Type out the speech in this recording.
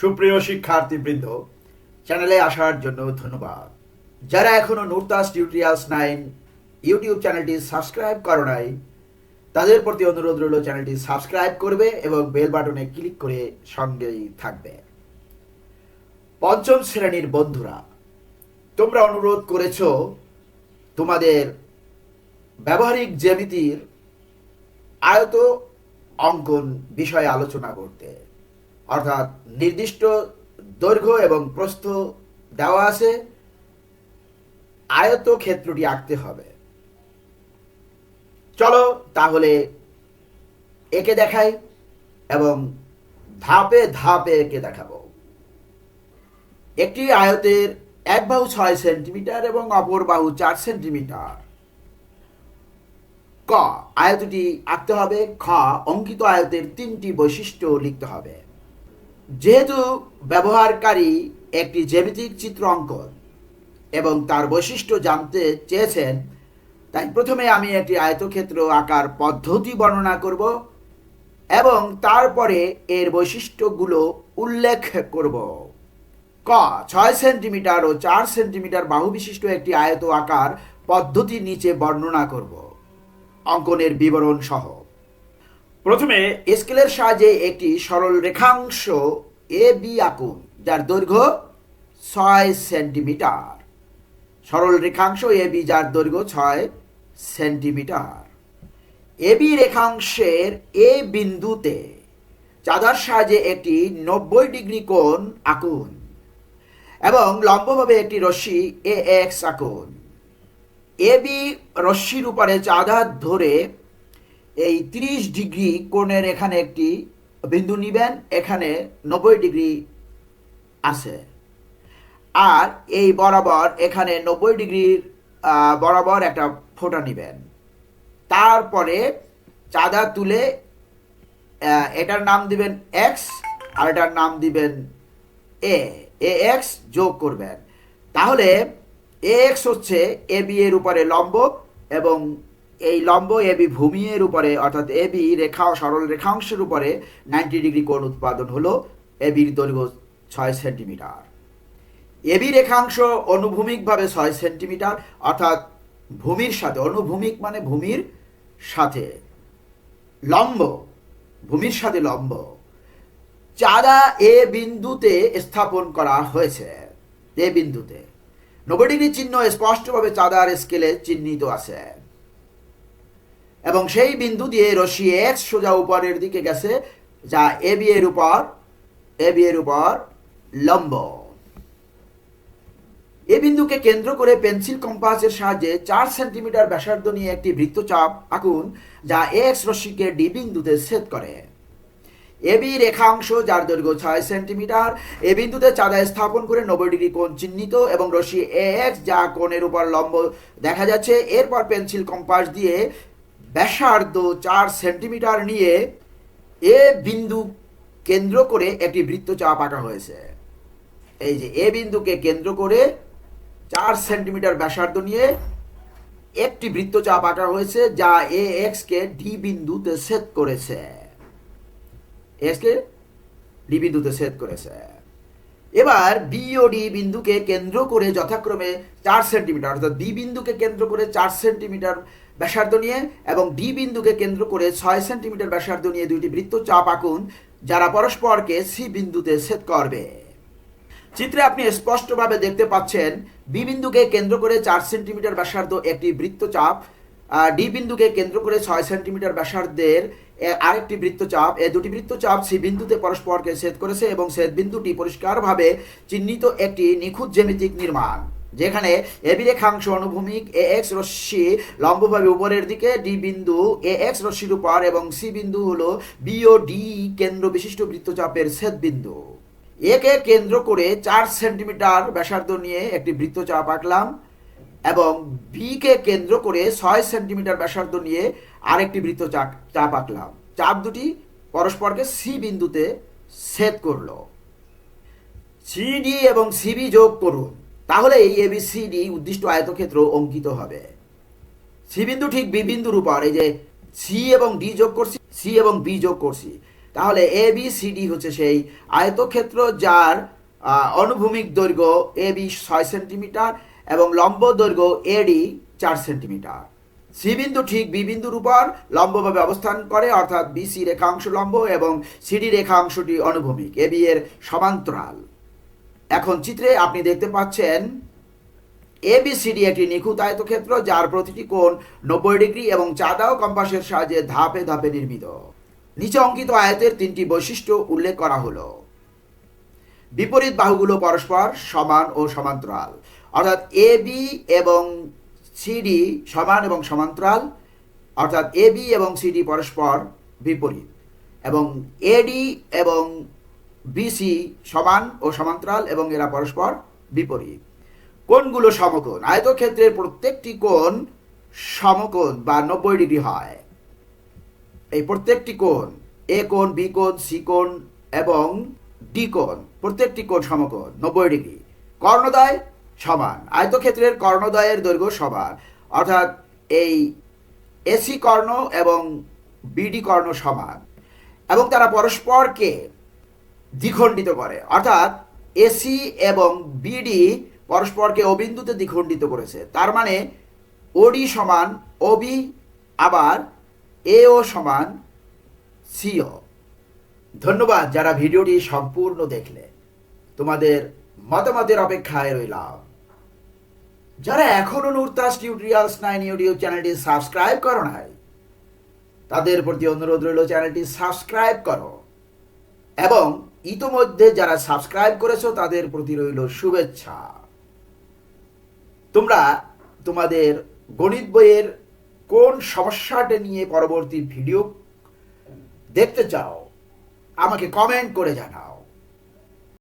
সুপ্রিয় শিক্ষার্থীবৃন্দ চ্যানেলে আসার জন্য ধন্যবাদ। যারা এখনও নুরতাস টিউটোরিয়ালস নাইন ইউটিউব চ্যানেলটি সাবস্ক্রাইব করো নাই, তাদের প্রতি অনুরোধ রইল চ্যানেলটি সাবস্ক্রাইব করবে এবং বেল বাটনে ক্লিক করে সঙ্গেই থাকবে। পঞ্চম শ্রেণির বন্ধুরা, তোমরা অনুরোধ করেছ তোমাদের ব্যবহারিক জ্যামিতির আয়ত অঙ্কন বিষয়ে আলোচনা করতে। অর্থাৎ নির্দিষ্ট দৈর্ঘ্য এবং প্রস্থ দেওয়া আছে, আয়ত ক্ষেত্রটি আঁকতে হবে। চলো তাহলে একে দেখাই এবং ধাপে ধাপে একে দেখাবো। একটি আয়তের এক বাহু ছয় সেন্টিমিটার এবং অপর বাহু চার সেন্টিমিটার। ক, আয়তটি আঁকতে হবে। খ, অঙ্কিত আয়তের তিনটি বৈশিষ্ট্য লিখতে হবে। যেহেতু ব্যবহারকারী একটি জ্যামিতিক চিত্র অঙ্কন এবং তার বৈশিষ্ট্য জানতে চেয়েছেন, তাই প্রথমে আমি একটি আয়তক্ষেত্র আকার পদ্ধতি বর্ণনা করব এবং তারপরে এর বৈশিষ্ট্যগুলো উল্লেখ করব। ক, ছয় সেন্টিমিটার ও চার সেন্টিমিটার বাহু বিশিষ্ট একটি আয়ত আকার পদ্ধতি নিচে বর্ণনা করব। অঙ্কনের বিবরণ সহ। প্রথমে স্কেলের সাহায্যে একটি সরল রেখাংশ এ বি আঁকুন, যার দৈর্ঘ্য ছয় সেন্টিমিটার। সরল রেখাংশ এ বি, যার দৈর্ঘ্য ছয় সেন্টিমিটার। এ বি রেখাংশের এ বিন্দুতে চাঁদার সাহায্যে একটি নব্বই ডিগ্রি কোণ আঁকুন এবং লম্বভাবে একটি রশ্মি এ এক্স আঁকুন। এ বি রশ্মির উপরে চাঁদা ধরে এই 30 ডিগ্রি কোণের এখানে একটি বিন্দু নিবেন, এখানে নব্বই ডিগ্রি আছে। আর এই বরাবর এখানে নব্বই ডিগ্রির বরাবর একটা ফোঁটা নিবেন। তারপরে চাঁদা তুলে এটার নাম দিবেন এক্স আর এটার নাম দিবেন এ এ এক্স যোগ করবেন। তাহলে এ এক্স হচ্ছে এ বি এর উপরে লম্ব এবং এই লম্ব এ বি ভূমি এর উপরে, অর্থাৎ এ বি রেখা ও সরল রেখাংশের উপরে নাইনটি ডিগ্রি কোণ উৎপাদন হলো এ বির দৈর্ঘ্য ছয় সেন্টিমিটার এবি রেখাংশ অনুভূমিকভাবে ছয় সেন্টিমিটার অর্থাৎ ভূমির সাথে, অনুভূমিক মানে ভূমির সাথে। লম্ব, ভূমির সাথে লম্ব। চাঁদা এ বিন্দুতে স্থাপন করা হয়েছে এ বিন্দুতে। নব্বই ডিগ্রি চিহ্ন স্পষ্টভাবে চাঁদার স্কেলে চিহ্নিত আছে। এবং সেই বিন্দু দিয়ে রশ্মি এক্স সোজা উপরের দিকে গেছে, যা এ বি এর উপর, এ বি এর উপর লম্ব। এ বিন্দুকে কেন্দ্র করে পেন্সিল কম্পাসের সাহায্যে চার সেন্টিমিটার ব্যাসার্ধ নিয়ে একটি বৃত্তচাপ আঁকুন, যা এক্স রশ্মিকে ডি বিন্দুতে ছেদ করে। এবি রেখাংশ, যার দৈর্ঘ্য ছয় সেন্টিমিটার, এ বিন্দুতে চাঁদা স্থাপন করে নব্বই ডিগ্রি কোণ চিহ্নিত এবং রশ্মি এ এক্স, যা কোণের উপর লম্ব দেখা যাচ্ছে। এরপর পেন্সিল কম্পাস দিয়ে ব্যাসার্ধ চার সেন্টিমিটার নিয়ে এ বিন্দু কেন্দ্র করে একটি বৃত্তচাপ আঁকা হয়েছে। এই যে এ বিন্দুকে কেন্দ্র করে চার সেন্টিমিটার ব্যাসার্ধ নিয়ে একটি বৃত্তচাপ আঁকা হয়েছে, যা এ এক্স কে ডি বিন্দুতে ছেদ করেছে। এক্স কে ডি বিন্দুতে ছেদ করেছে। এবার বি ও ডি বিন্দুকে কেন্দ্র করে যথাক্রমে চার সেন্টিমিটার, অর্থাৎ বি বিন্দুকে কেন্দ্র করে চার সেন্টিমিটার ব্যাসার্ধ নিয়ে এবং ডি বিন্দুকে কেন্দ্র করে ছয় সেন্টিমিটার ব্যাসার্ধ নিয়ে দুইটি বৃত্তচাপ আঁকুন, যারা পরস্পরকে সি বিন্দুতে ছেদ করবে। চিত্রে আপনি স্পষ্টভাবে দেখতে পাচ্ছেন বি বিন্দুকে কেন্দ্র করে চার সেন্টিমিটার ব্যাসার্ধ একটি বৃত্তচাপ ডি বিন্দুকে কেন্দ্র করে ছয় সেন্টিমিটার ব্যাসার্ধের আরেকটি বৃত্তচাপ এ দুটি বৃত্তচাপ সি বিন্দুতে পরস্পরকে ছেদ করেছে এবং ছেদ বিন্দুটি পরিষ্কারভাবে চিহ্নিত একটি নিখুঁত জ্যামিতিক নির্মাণ। যেখানে এবি রেখাংশ অনুভূমিক এ এক্স রশ্মি লম্বভাবে উপরের দিকে ডি বিন্দু এ এক্স রশ্মির উপর এবং সি বিন্দু হলো বি ও ডি কেন্দ্র বিশিষ্ট বৃত্তচাপের ছেদ বিন্দু একে কেন্দ্র করে চার সেন্টিমিটার ব্যাসার্ধ নিয়ে একটি বৃত্তচাপ আঁকলাম এবং বি কে কেন্দ্র করে ছয় সেন্টিমিটার ব্যাসার্ধ নিয়ে আরেকটি বৃত্ত চাপ আঁকলাম। চাপ দুটি পরস্পরকে সি বিন্দুতে ছেদ করল। সিডি এবং সিবি যোগ করুন। তাহলে এই এবিসিডি উদ্দিষ্ট আয়তক্ষেত্র অঙ্কিত হবে। সি বিন্দু ঠিক বি বিন্দুর উপর, এই যে সি এবং ডি যোগ করছি সি এবং বি যোগ করছি। তাহলে এ বি সি ডি হচ্ছে সেই আয়তক্ষেত্র যার অনুভূমিক দৈর্ঘ্য এ বি ছয় সেন্টিমিটার এবং লম্ব দৈর্ঘ্য এডি চার সেন্টিমিটার। সি বিন্দু ঠিক বি বিন্দুর উপর লম্বভাবে অবস্থান করে, অর্থাৎ বিসি রেখাংশ লম্ব এবং সিডি রেখাংশটি অনুভূমিক। এ বি এর সমান্তরাল। এখন চিত্রে আপনি দেখতে পাচ্ছেন এবিসিডি একটি নিখুঁত আয়তক্ষেত্র যার প্রতিটি কোণ নব্বই ডিগ্রি এবং চাঁদাও কম্পাসের সাহায্যে ধাপে ধাপে নির্মিত। নিচে অঙ্কিত আয়তের তিনটি বৈশিষ্ট্য উল্লেখ করা হলো। বিপরীত বাহুগুলো পরস্পর সমান ও সমান্তরাল। অর্থাৎ এ বি এবং সিডি সমান এবং সমান্তরাল। অর্থাৎ এ বি এবং সিডি পরস্পর বিপরীত। এবং এডি এবং বিসি সমান ও সমান্তরাল এবং এরা পরস্পর বিপরীত। কোনগুলো সমকোণ। আয়তক্ষেত্রের প্রত্যেকটি কোণ সমকোণ বা নব্বই ডিগ্রি হয়। এই প্রত্যেকটি কোণ এ কোণ বি কোণ সি কোণ এবং ডি কোণ, প্রত্যেকটি কোণ সমকোণ, নব্বই ডিগ্রি। কর্ণদয় সমান। আয়তক্ষেত্রের কর্ণদয়ের দৈর্ঘ্য সমান। অর্থাৎ এই এসি কর্ণ এবং বিডি কর্ণ সমান। এবং তারা পরস্পরকে দ্বিখণ্ডিত করে। অর্থাৎ এসি এবং বিডি পরস্পরকে অবিন্দুতে দ্বিখণ্ডিত করেছে। তার মানে ওডি সমান ওবি আবার এও সমান সিও ধন্যবাদ যারা ভিডিওটি সম্পূর্ণ দেখলে। তোমাদের মতামতের অপেক্ষায় রইলাম। যারা এখনও নুরতাস টিউটোরিয়ালস নাইন ইউটিউব চ্যানেলটি সাবস্ক্রাইব করো নাই, তাদের প্রতি অনুরোধ রইল চ্যানেলটি সাবস্ক্রাইব করো। এবং ইতোমধ্যে যারা সাবস্ক্রাইব করেছ, তাদের প্রতি রইল শুভেচ্ছা। তোমরা তোমাদের গণিত বইয়ের কোন সমস্যাটা নিয়ে পরবর্তী ভিডিও দেখতে চাও, আমাকে কমেন্ট করে জানাও।